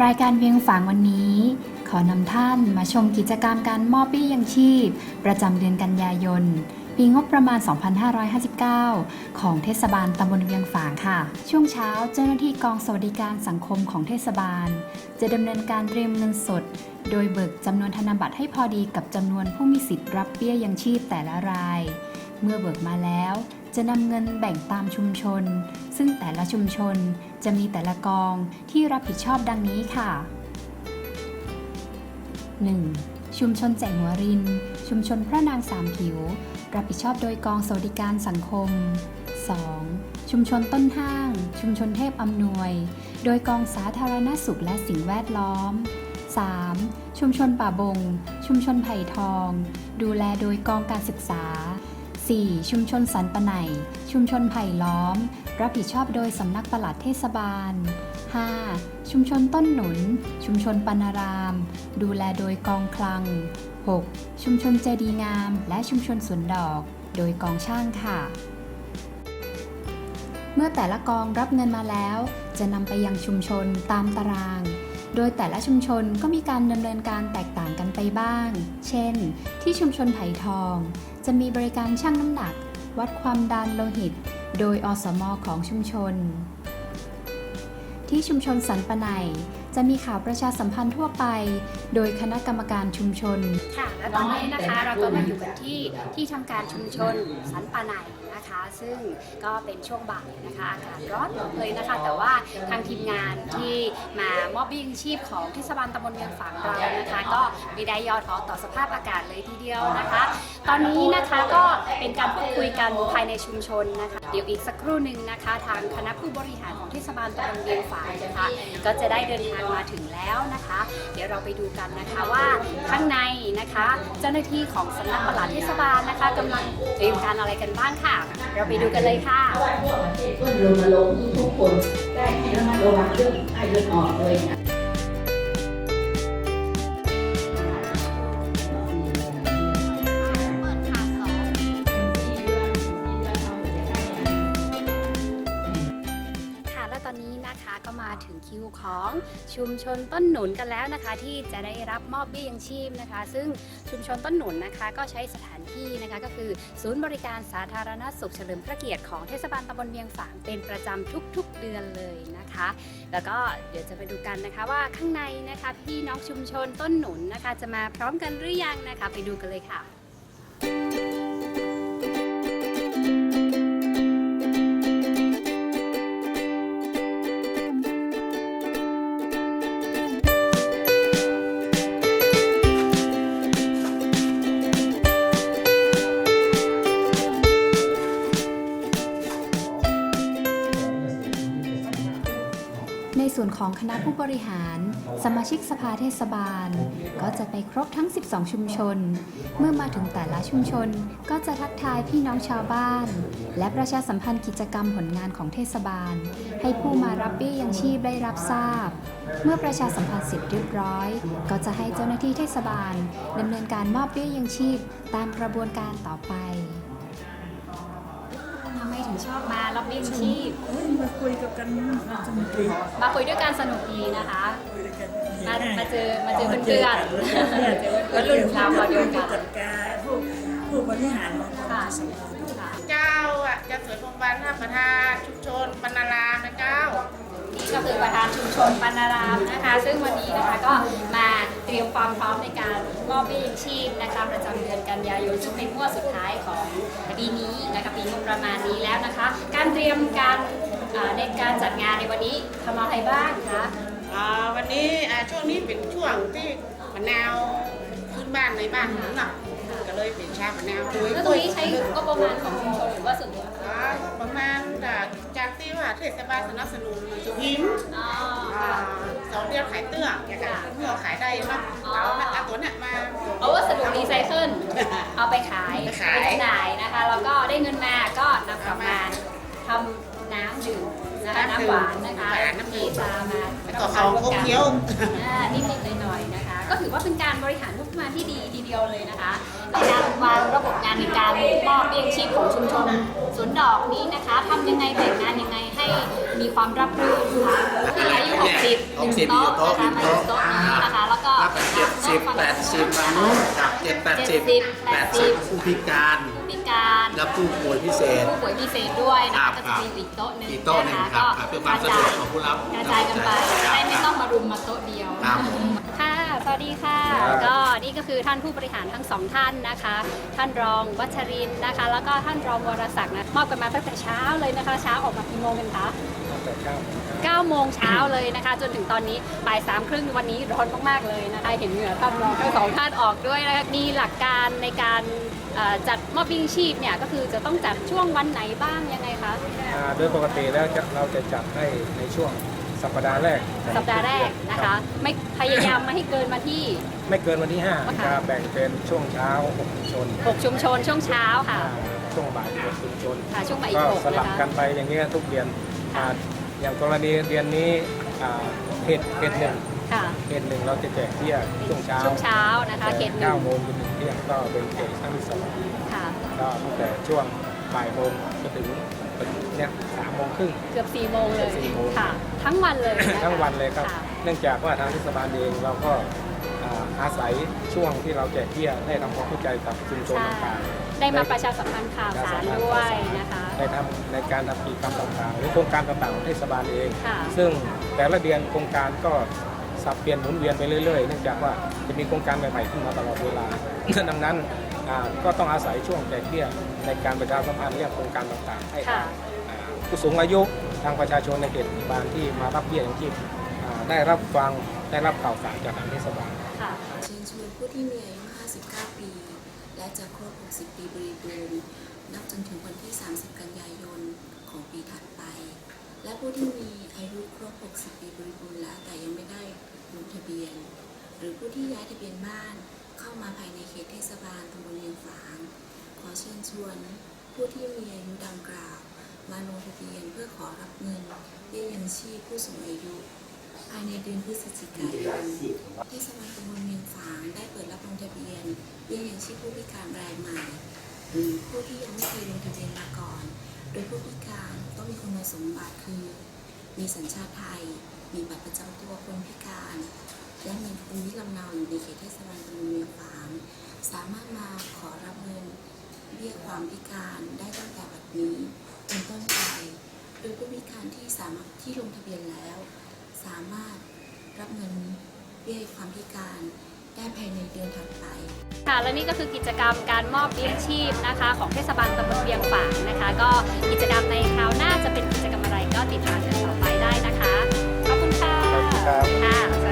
รายการเวียงฝางวันนี้ ขอนำท่านมาชมกิจกรรมการมอบเบี้ยยังชีพ ประจำเดือนกันยายน ปีงบประมาณ 2559 ของเทศบาลตำบลเวียงฝางค่ะ ช่วงเช้าเจ้าหน้าที่กองสวัสดิการสังคมของเทศบาล จะดำเนินการเตรียมเงินสด โดยเบิกจำนวนธนบัตรให้พอดีกับจำนวนผู้มีสิทธิ์รับเบี้ยยังชีพแต่ละราย เมื่อเบิกมาแล้ว จะนำเงินแบ่งตามชุมชน ซึ่งแต่ละชุมชนจะมีแต่ละกองที่รับผิดชอบดังนี้ค่ะ 1. ชุมชนแจ่งหัวริน ชุมชนพระนางสามผิว รับผิดชอบโดยกองสวัสดิการสังคม 2. ชุมชนต้นห้าง ชุมชนเทพอำนวย โดยกองสาธารณสุขและสิ่งแวดล้อม 3. ชุมชนป่าบง ชุมชนไผ่ทอง ดูแลโดยกองการศึกษา 4. ชุมชนสันปะไนชุมชนไผ่ล้อม รับผิดชอบโดยสำนักปลัดเทศบาล 5. ชุมชนต้นหนุน ชุมชนปนาราม ดูแลโดยกองคลัง 6. ชุมชนเจดีงาม และชุมชนสวนดอก โดยกองช่างค่ะ เมื่อแต่ละกองรับเงินมาแล้ว จะนำไปยังชุมชนตามตาราง โดยแต่ละชุมชนก็มีการดำเนินการแตกต่างกันไปบ้าง เช่น ที่ชุมชนไผ่ทอง จะมีบริการชั่งน้ำหนัก วัดความดันโลหิต โดยอสมของชุมชน ที่ชุมชนสันปะไหน จะมีข่าวประชาสัมพันธ์ทั่วไป โดยคณะกรรมการชุมชน ค่ะ และตอนนี้นะคะเราก็มาอยู่กันที่ที่ทำการชุมชนสันปาไนนะคะ ซึ่งก็เป็นช่วงบ่ายนะคะอากาศร้อนเลยนะคะ แต่ว่าทางทีมงานที่มามอบบี้งชีพของเทศบาลตำบลเวียงฝางเรานะคะ ก็ไม่ได้ย่อท้อต่อสภาพอากาศเลยทีเดียวนะคะ ตอนนี้นะคะก็เป็นการพูดคุยกันภายในชุมชนนะคะ เดี๋ยวอีกสักครู่หนึ่งนะคะ ทางคณะผู้บริหารของเทศบาลตำบลเวียงฝางนะคะ ก็จะได้เดินทางมาถึงแล้วนะคะ เดี๋ยวเราไปดูกันนะคะว่าข้างในนะคะ เจ้าหน้าที่ของสำนักปลัดเทศบาลนะคะกำลังเตรียมการอะไรกันบ้างค่ะ เราไปดูกันเลยค่ะก็รณรงค์ทุกคนได้ให้ระมัดระวังเรื่องไข้เลือดออกเลยนะค่ะ ถึงคิวของชุมชนต้นหนุนกันแล้วนะคะ ที่จะได้รับมอบเบี้ยยังชีพนะคะ ซึ่งชุมชนต้นหนุนนะคะก็ใช้สถานที่นะคะก็คือ ศูนย์บริการสาธารณสุขเฉลิมพระเกียรติของเทศบาลตำบลเวียงฝางเป็นประจำทุกๆเดือนเลยนะคะ แล้วก็เดี๋ยวจะไปดูกันนะคะว่าข้างในนะคะพี่น้องชุมชนต้นหนุนนะคะ จะมาพร้อมกันหรือยังนะคะ ไปดูกันเลยค่ะ ในส่วนของคณะผู้บริหาร สมาชิกสภาเทศบาล ก็จะไปครบทั้ง 12 ชุมชน เมื่อมาถึงแต่ละชุมชนก็จะทักทายพี่น้องชาวบ้าน และประชาสัมพันธ์กิจกรรมผลงานของเทศบาล ให้ผู้มารับเบี้ยยังชีพได้รับทราบ เมื่อประชาสัมพันธ์เสร็จเรียบร้อย ก็จะให้เจ้าหน้าที่เทศบาลดำเนินการมอบเบี้ยยังชีพตามกระบวนการต่อไป รับเบี้ยยังชีพมาคุยกับกันมาสนุกดีมาคุยด้วยกันสนุกดีนะคะคุยกันมามาเจอมาเจอเพื่อนๆมาเจอเพื่อนๆรุ่นราวคราวเดียวกันจัดการผู้ผู้บริหารของค่ะสำนักค่ะเจ้าอะจะสวยพรหมวันท่าประธานชุมชนปนารามนะเจ้านี่ก็คือประธานชุมชนปานารามนะคะ ซึ่งวันนี้นะคะก็มาเต รียมความพร้อมในการมอบเบี้ยยังชีพนะคะประจำเดือนกันยายนซึ่งเป็นงวดสุดท้ายของปีนี้นะคะปีงบประมาณนี้แล้วนะคะ การเตรียมการในการจัดงานในวันนี้ทำอะไรบ้างคะวันนี้ช่วงนี้เป็นช่วงที่มะนาวขึ้นบ้านในบ้านผมเนาะ ก็เลยเป็นชามะนาวด้วยแล้วตรงนี้ใช้ก็ประมาณของชุมชนหรือว่าส่วนตัวคะอ่าประมาณจากจากที่ว่าเทศบาลสนับสนุนสุพิมพ์อ๋ออ่าค่ะสองเดือนขายเตื้ออยากจะเพื่อขายได้มากเอาเอาตัวเนี้ยมา เอาวัสดุรีไซเคิลเอาไปขายไปขาย จำหน่ายนะคะแล้วก็ได้เงินมาก็นำกลับมาทำน้ำดื่มนะคะน้ำหวานนะคะที่จะมาแล้วก็เขาคงเคี้ยว อ่านิดๆหน่อยๆนะคะ ก็ถือว่าเป็นการบริหารงบประมาณที่ดีทีเดียวเลยนะคะในการวางระบบงานในการมอบเบี้ยยังชีพของชุมชนสวนดอกนี้นะคะทำยังไงแบ่งงานยังไงให้ให้มีความรับรื่นค่ะคืออายุ60หนึ่งโต๊ะนะคะมาอยู่โต๊ะนี้นะคะแล้วก็แล้วก็เจ็ดสิบแปดสิบมานุษย์กับเจ็ดแปดสิบแปดสิบผู้พิการผู้พิการและผู้ป่วยพิเศษผู้ป่วยพิเศษด้วยนะครัคะบก็จะมีอีกโต๊ะหนึ่งอีกโต๊ะหนึ่งนะคะครับก็ครับเพื่อความสะดวกของผู้รับกระจายกันไปจะได้ไม่ต้องมารุมมาโต๊ะเดียวครับค่ะส วัสดีค่ะ ก็นี่ก็คือท่านผู้บริหารทั้งสองท่านนะคะ ท่านรองวัชรินทร์นะคะ แล้วก็ท่านรองวรศักดิ์นะมอบกันมาตั้งแต่เช้าเลยนะคะ เช้าออกมากี่โมงกันคะ9โมงเช้าเลยนะคะ จนถึงตอนนี้บ่ายสามครึ่งวันนี้ร้อนมากๆเลยนะคะ เห็นเหงื่อท่านรองทั้งสองท่านออกด้วยนะคะมีหลักการในการเอ่อจัดมอบบิ้งชีพเนี่ยก็คือจะต้องจัดช่วงวันไหนบ้างยังไงคะ อ่าโดยปกติแล้วจะเราจะจัดให้ในช่วง สัปดาห์แรก สัปดาห์แรกนะคะ ไม่พยายามไม่ให้เกินมาที่ ไม่เกินวันที่ค่ะ5จะแบ่งเป็นช่วงเช้า6ชุมชน6ชุมชน ช่วงเช้าค่ะอ่าช่วงบ่าย6ชุมชนค่ะช่วงบ่ายอีก็กหกสลับนะคะกันไปอย่างนี้ยทุกเดือนอ่าอย่างกรณีเดือนนี้อ่าเขตเขตหนึ่งค่ะเขตหนึ่งเราจะแจกเบี้ยช่วงเช้าช่วงเช้านะคะเขตหนึ่งเก้าโมงจนถึงเที่ยงก็เป็นเขตครั้งที่สองค่ะก็ตั้งแต่ช่วง บ่ายโมงจนถึงเนี่ยสามโมงครึ่ง เกือบ4โมงเลยเกือบ4โมง ค่ะ ทั้งวันเลยนะคะทั้งวันเลยครับะเนื่องจากว่าทางเทศบาลเองเราก็อ่าอาศัยช่วงที่เราแจกเบี้ยได้ทำความเข้าใจกับชุมชนใช่ต่างได้มาประชาสัมพันธ์ข่าวสารด้วยนะคะๆในทำในการทำกิจกรรมต่างๆ หรือโครงการต่างๆของเทศบาลเอง ค่ะ ซึ่งแต่ละเดือนโครงการก็ สับเปลี่ยนหมุนเวียนไปเรื่อยๆเนื่องจากว่าจะมีโครงการใหม่ๆขึ้นมาตลอดเวลา ดังนั้นอ่าก็ต้องอาศัยช่วงแจกเบี้ยในการประชาสัมพันธ์เรื่องโครงการต่างๆ ให้ค่ะอ่าผู้สูงอายุทางประชาชนในเขตเทศบาลที่มารับเบี้ยอย่างชีพอ่าได้รับฟังได้รับข่าวสารจากทางเทศบาลค่ะเชิญชวนผู้ที่มีอายุ 59 ปี และจะครบ 60 ปีบริบูรณ์นับจนถึงวันที่ 30 กันยายนของปีถัดไป และผู้ที่มีอายุครบ 60 ปีบริบูรณ์แล้วแต่ยังไม่ได้ ลงทะเบียน หรือผู้ที่ย้ายทะเบียนบ้าน เข้ามาภายในเขตเทศบาลตำบลเลียงฝาง ขอเชิญชวน ผู้ที่มีอายุดังกล่าว มาลงทะเบียนเพื่อขอรับเงินเบี้ยยังชีพผู้สูงอายุ ภายในเดือนพฤศจิกายนเทศบาลตำบลเมียงฝางได้เปิดรับลงทะเบียนเบี้ยยังชีพผู้พิการรายใหม่หรือผู้ที่ยังไม่เคยลงทะเบียนมาก่อน โดยผู้พิการต้องมีคุณสมบัติคือ มีสัญชาติไทย มีบัตรประจำตัวคนพิการ และมีภูมิลำเนาอยู่ในเขตเทศบาลตำบลเมียงฝางสามารถมาขอรับเงินเบี้ยความพิการได้ตั้งแต่บัดนี้เป็นต้นไปโดยผู้พิการที่สามารถที่ลงทะเบียนแล้ว สามารถรับเงินเบี้ยความพิการได้ภายในเดือนถัดไปค่ะและนี่ก็คือกิจกรรมการมอบเลี้ยงชีพนะคะ ของเทศบาลตำบลเวียงฝางนะคะ ก็กิจกรรมในคราวหน้าจะเป็นกิจกรรมอะไรก็ติดตามกันต่อไปได้นะคะ อบคุณค่ะขอบคุณครับ ค่ะสวัส